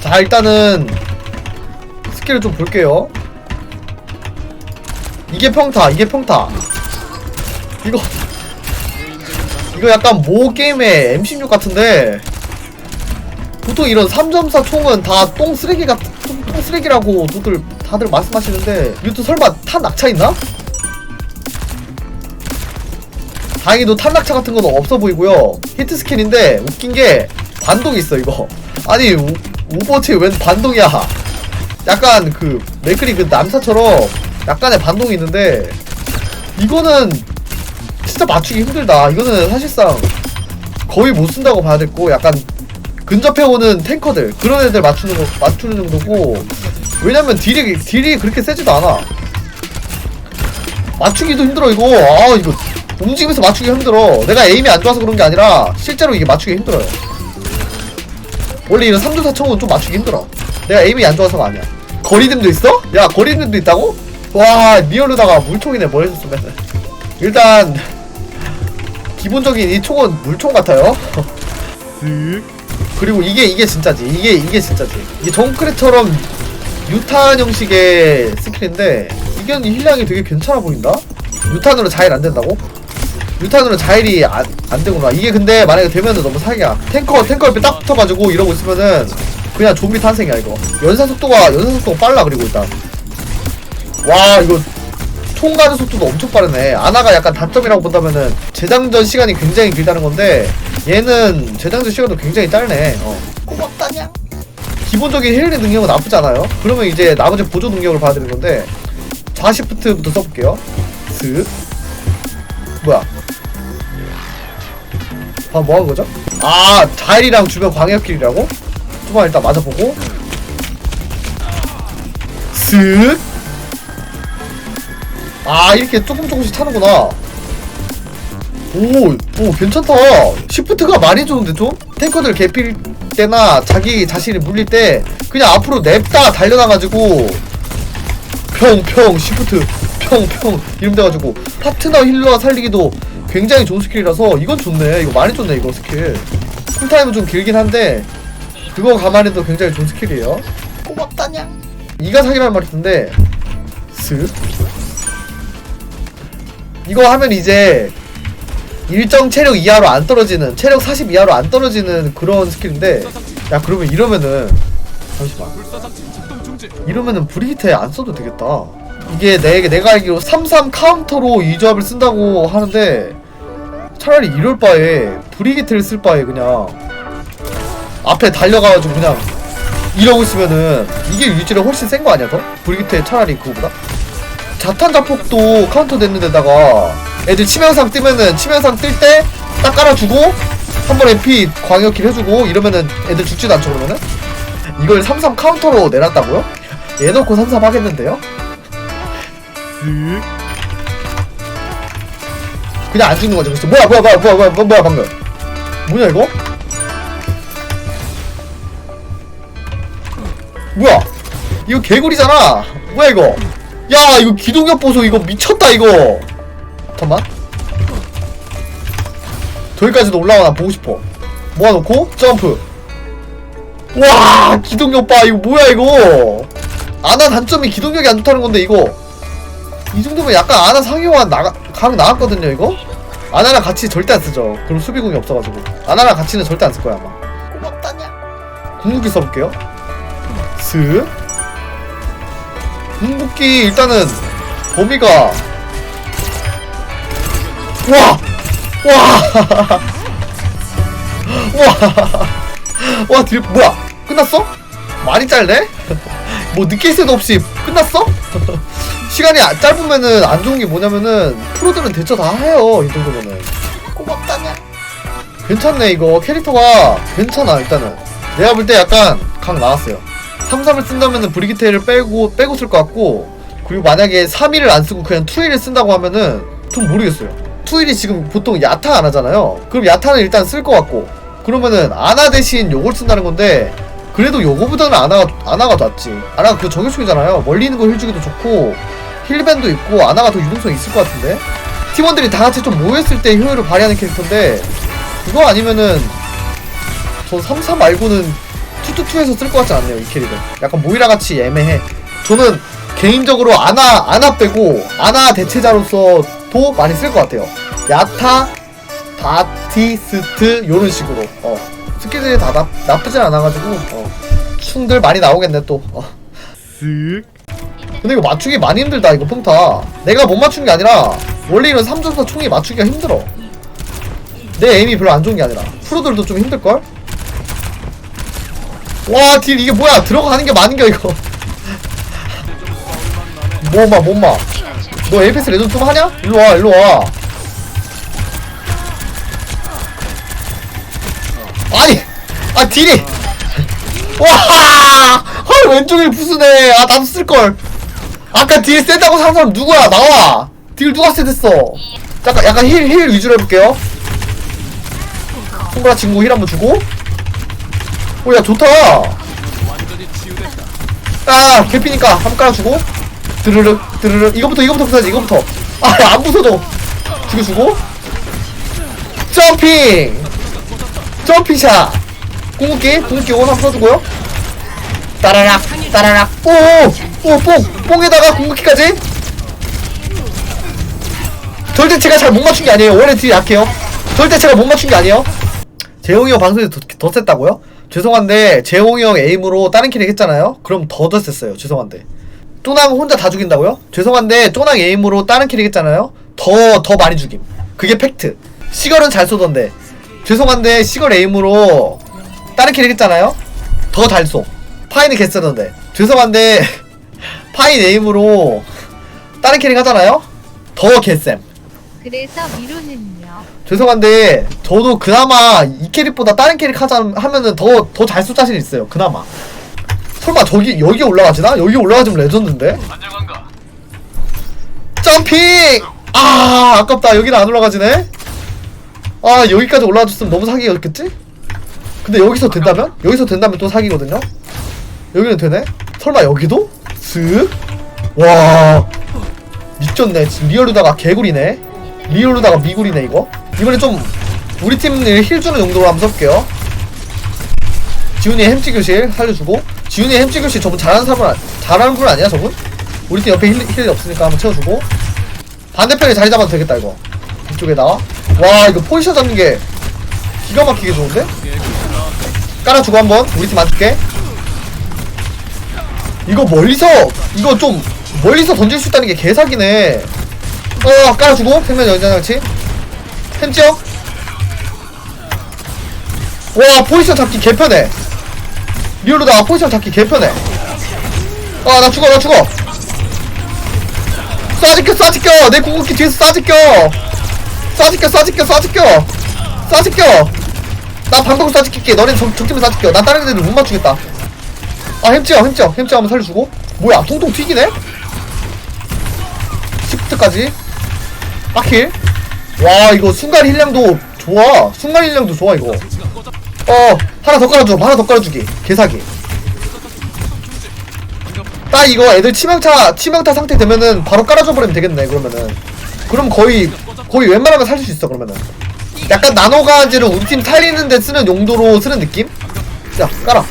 자 일단은 스킬을 좀 볼게요 이게 평타 이게 평타 이거 이거 약간 모 게임의 M16 같은데 보통 이런 3.4 총은 다 똥 쓰레기 같, 똥, 똥 쓰레기라고 다들, 다들 말씀하시는데 이것도 설마 탄 낙차 있나? 다행히도 탄 낙차 같은 건 없어 보이고요. 히트 스킬인데 웃긴 게 반동이 있어 이거. 아니 오, 오버워치 웬 반동이야? 약간 그 맥크리 그 남사처럼 약간의 반동이 있는데 이거는 진짜 맞추기 힘들다. 이거는 사실상 거의 못 쓴다고 봐야 됐고 약간 근접해오는 탱커들 그런 애들 맞추는 거 맞추는 정도고 왜냐면 딜이 딜이 그렇게 세지도 않아. 맞추기도 힘들어 이거. 아 이거 움직이면서 맞추기 힘들어. 내가 에임이 안 좋아서 그런 게 아니라 실제로 이게 맞추기 힘들어요. 원래 이런 3조 4청은 좀 맞추기 힘들어. 내가 에임이 안 좋아서가 아니야. 거리됨도 있어? 야 거리됨도 있다고? 와 리얼로다가 물총이네 뭘 했었어 맨날. 일단 기본적인 이 총은 물총 같아요. 그리고 이게 이게 진짜지. 이게 이게 진짜지. 이게 정크레처럼 유탄 형식의 스킬인데 이게 힐량이 되게 괜찮아 보인다? 유탄으로 자일 안 된다고? 유탄으로 자일이 안, 안 되구나. 이게 근데 만약에 되면은 너무 사기야. 탱커 탱커 옆에 딱 붙어가지고 이러고 있으면은 그냥 좀비 탄생이야 이거. 연사 속도가 연사 속도가 빨라 그리고 일단. 와 이거 총 가는 속도도 엄청 빠르네. 아나가 약간 단점이라고 본다면은 재장전 시간이 굉장히 길다는 건데 얘는 재장전 시간도 굉장히 짧네. 어. 고맙다냐 기본적인 힐링 능력은 나쁘지 않아요. 그러면 이제 나머지 보조 능력을 봐야 되는 건데 좌시프트부터 써볼게요. 슥. 뭐야 아 뭐하는 거죠? 아 자일이랑 주변 광역길이라고? 좀만 일단 맞아보고 슥 아 이렇게 조금 조금씩 타는구나 오, 오 괜찮다 시프트가 많이 좋은데 좀? 탱커들 개필 때나 자기 자신이 물릴 때 그냥 앞으로 냅다 달려나가지고 평평 시프트 평평 이름 돼가지고 파트너 힐러 살리기도 굉장히 좋은 스킬이라서 이건 좋네. 이거 많이 좋네 이거 스킬. 쿨타임은 좀 길긴 한데 그거 감안해도 굉장히 좋은 스킬이에요. 고맙다냐? 이가 사기라는 말이 있는데 슥. 이거 하면 이제 일정 체력 이하로 안 떨어지는 체력 40 이하로 안 떨어지는 그런 스킬인데 야 그러면 이러면은 잠시만. 이러면은 브리기테 안 써도 되겠다. 이게 내, 내가 알기로 33 카운터로 이 조합을 쓴다고 하는데 차라리 이럴 바에 브리기테를 쓸 바에 그냥 앞에 달려가가지고 그냥 이러고 있으면은 이게 유지가 훨씬 센 거 아니야 더? 브리기테 차라리 그거보다? 자탄 자폭도 카운터 됐는 데다가 애들 치명상 뜨면은 치명상 뜰 때 딱 깔아주고 한 번에 피 광역킬 해주고 이러면은 애들 죽지도 않죠 그러면은 이걸 33 카운터로 내놨다고요? 얘 놓고 33 하겠는데요? 그냥 안 죽는 거죠 그래서 뭐야 뭐야 뭐야 뭐야 뭐야 뭐야 방금. 뭐냐 이거? 뭐야? 이거 개구리잖아. 뭐야 이거? 야 이거 기동력 보소. 이거 미쳤다 이거. 잠깐만. 저기까지도 올라와 나 보고 싶어. 모아놓고 점프. 와 기동력 봐 이거 뭐야 이거? 아나 단점이 기동력이 안 좋다는 건데 이거. 이 정도면 약간 아나 상위와 나가 각 나왔거든요 이거 아나랑 같이 절대 안 쓰죠 그럼 수비공이 없어가지고 아나랑 같이는 절대 안 쓸 거야 아마 고맙다냐 궁극기 써볼게요 슥 궁극기 일단은 범위가 와! 와! 와! 와, 딜, 뭐야? 끝났어? 많이 짧네? 뭐 느낄 새도 없이 끝났어? 시간이 아- 짧으면은 안 좋은 게 뭐냐면은 프로들은 대처 다 해요 이 정도면은. 고맙다냐 괜찮네 이거. 캐릭터가 괜찮아 일단은. 내가 볼 때 약간 각 나왔어요. 3-3을 쓴다면은 브리기테를 빼고 빼고 쓸 것 같고 그리고 만약에 3일을 안 쓰고 그냥 2일을 쓴다고 하면은 좀 모르겠어요. 2일이 지금 보통 야타 안 하잖아요. 그럼 야타는 일단 쓸 것 같고. 그러면은 아나 대신 요걸 쓴다는 건데 그래도 요거보다는 아나가 아나가 낫지. 아나가 그 저격총이잖아요. 멀리 있는 거 힐주기도 좋고 힐밴도 있고 아나가 더 유동성 있을 것 같은데? 팀원들이 다 같이 좀 모였을 때 효율을 발휘하는 캐릭터인데 그거 아니면은 저 3사 말고는 투투투에서 쓸 것 같지 않네요 이 캐릭은. 약간 모이라 같이 애매해. 저는 개인적으로 아나 아나 빼고 아나 대체자로서도 많이 쓸 것 같아요. 야타 바티스트 요런 식으로. 어. 스킬들이 다 나, 나쁘진 않아가지고 어. 충들 많이 나오겠네 또. 어. 근데 이거 맞추기 많이 힘들다 이거 평타. 내가 못 맞춘 게 아니라 원래 이런 3점사 총이 맞추기가 힘들어. 내 에임이 별로 안 좋은 게 아니라. 프로들도 좀 힘들걸? 와 딜 이게 뭐야? 들어가는 게 많은겨 이거. 뭐마 뭐마. 너 에이페스 레전드 좀 하냐? 일로와 일로와. 아니 아 딜이. 와 헐 왼쪽에 부수네. 아 나도 쓸걸 아까 딜 센다고 사는 사람 누구야? 나와. 딜 누가 세댔어? 잠깐 약간 힐 힐 위주로 해볼게요. 손가락 친구 힐 한번 주고. 오 야 좋다. 아 개피니까. 한번 깔아주고. 드르륵 드르륵 이거부터 이거부터 부숴야지 이거부터. 아 안 부숴도 죽여주고. 점핑! 점핑샷. 궁극기 궁극기 이거 한번 써주고요. 따라락 따라락 오오뽕 뽕에다가 궁극기까지? 절대 제가 잘 못 맞춘 게 아니에요. 원래 딜이 약해요. 절대 제가 못 맞춘 게 아니에요. 재홍이 형 방송에서 더, 더 셌다고요? 죄송한데 재홍이 형 에임으로 다른 캐릭 했잖아요? 그럼 더 더 셌어요. 죄송한데. 쪼낭 혼자 다 죽인다고요? 죄송한데 쪼낭 에임으로 다른 캐릭 했잖아요? 더 더 많이 죽임. 그게 팩트. 시걸은 잘 쏘던데. 죄송한데 시걸 에임으로 다른 캐릭 했잖아요? 더 잘 쏘. 파인은 개 쓰는데 죄송한데 파인 에임으로 다른 캐릭 하잖아요 더 개쌤 그래서 미로는요. 죄송한데 저도 그나마 이 캐릭보다 다른 캐릭 하자 하면은 더 더잘쏠 자신 있어요 그나마 설마 저기 여기 올라가지나? 여기 올라가지면 레전드인데 점핑 아 아깝다 여기는 안 올라가지네 아 여기까지 올라와줬으면 너무 사기였겠지? 근데 여기서 된다면? 여기서 된다면 또 사기거든요? 여기는 되네? 설마 여기도? 슥? 와 미쳤네 지금 리얼루다가 개구리네 리얼루다가 미구리네 이거 이번에 좀 우리 팀을 힐 주는 용도로 한번 써볼게요 지훈이 햄찌 교실 살려주고 지훈이 햄찌 교실 저분 잘하는 사람 은 잘하는 분 아니야 저분? 우리 팀 옆에 힐, 힐이 없으니까 한번 채워주고 반대편에 자리 잡아도 되겠다 이거 이쪽에 나와 와 이거 포지션 잡는 게 기가 막히게 좋은데? 깔아주고 한번 우리 팀 안줄게 이거 멀리서 이거 좀 멀리서 던질 수 있다는 게 개사기네. 어 깔아주고? 생명 연장장치? 햄찌어? 와 포지션 잡기 개편해. 리얼로다 포지션 잡기 개편해. 아 나 죽어 나 죽어. 쏴지껴 쏴지껴 내 궁극기 뒤에서 쏴지껴 쏴지껴 쏴지껴 쏴지껴 쏴지껴 나 방금 쏴지낄게. 너네 적, 적팀을 쏴지껴 난 다른 애들 못 맞추겠다 아 햄찌어 햄찌어 햄찌어 한번 살려주고. 뭐야 통통 튀기네? 시프트까지? 빡힐 와 이거 순간 힐량도 좋아. 순간 힐량도 좋아 이거. 어 하나 더 깔아줘 하나 더 깔아주기 개사기. 딱 이거 애들 치명타 치명타 상태 되면은 바로 깔아줘 버리면 되겠네 그러면은. 그럼 거의 거의 웬만하면 살릴 수 있어 그러면은. 약간 나노가지를 우리 팀 살리는데 쓰는 용도로 쓰는 느낌? 야 깔아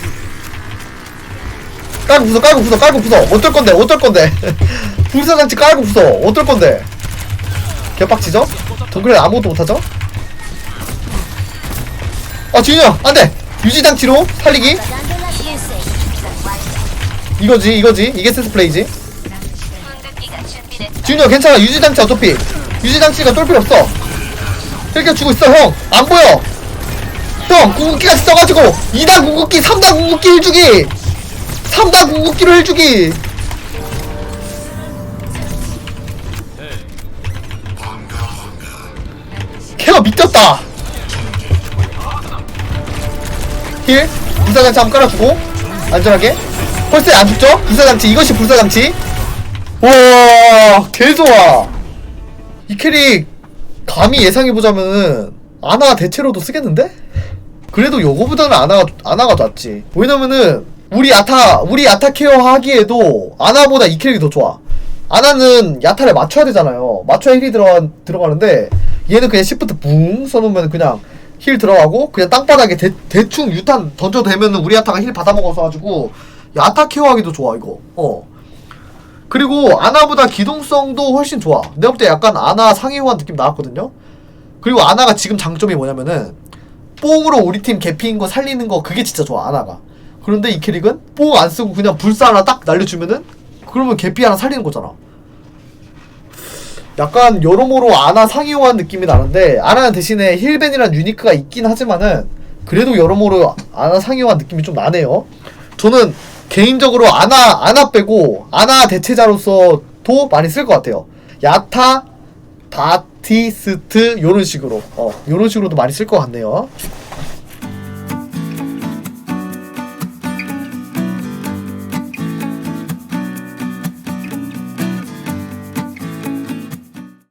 깔고 부숴 깔고 부숴 깔고 부숴. 어떨 건데 어떨 건데. 불사 장치 깔고 부숴. 어떨 건데. 개빡치죠? 정글에 아무것도 못하죠? 아 지훈이 형 안돼. 유지장치로 살리기. 이거지 이거지. 이게 센스 플레이지. 지훈이 형 괜찮아. 유지장치 어차피. 유지장치가 쏠 필요 없어. 이렇게 주고 있어 형. 안 보여. 형 궁극기까지 써가지고. 2단 궁극기 3단 궁극기 1주기 3단 궁극기로 1주기. 걔가 미쳤다. 힐 불사장치 한번 깔아주고 안전하게. 펄스에 안 죽죠? 불사장치 이것이 불사장치. 와 개좋아. 이 캐릭 감히 예상해보자면은 아나 대체로도 쓰겠는데? 그래도 요거보다는 아나가 아나가 낫지. 왜냐면은 우리 아타 우리 아타 케어 하기에도 아나보다 이 캐릭이 더 좋아 아나는 야타를 맞춰야 되잖아요. 맞춰야 힐이 들어가, 들어가는데 얘는 그냥 시프트 붕 써놓으면 그냥 힐 들어가고 그냥 땅바닥에 대, 대충 유탄 던져도 되면은 우리 야타가 힐 받아먹어서 가지고 야타 케어하기도 좋아 이거. 어. 그리고 아나보다 기동성도 훨씬 좋아. 내가 볼 때 약간 아나 상위호환 느낌 나왔거든요. 그리고 아나가 지금 장점이 뭐냐면은 뽕으로 우리 팀 개피인 거 살리는 거 그게 진짜 좋아 아나가. 그런데 이 캐릭은 뽕 안 쓰고 그냥 불사 하나 딱 날려주면은 그러면 개피 하나 살리는 거잖아. 약간 여러모로 아나 상위호환 느낌이 나는데 아나는 대신에 힐벤이란 유니크가 있긴 하지만은 그래도 여러모로 아나 상위호환 느낌이 좀 나네요. 저는 개인적으로 아나 아나 빼고 아나 대체자로서도 많이 쓸 것 같아요. 야타, 바티스트 요런 식으로 어 요런 식으로도 많이 쓸 것 같네요.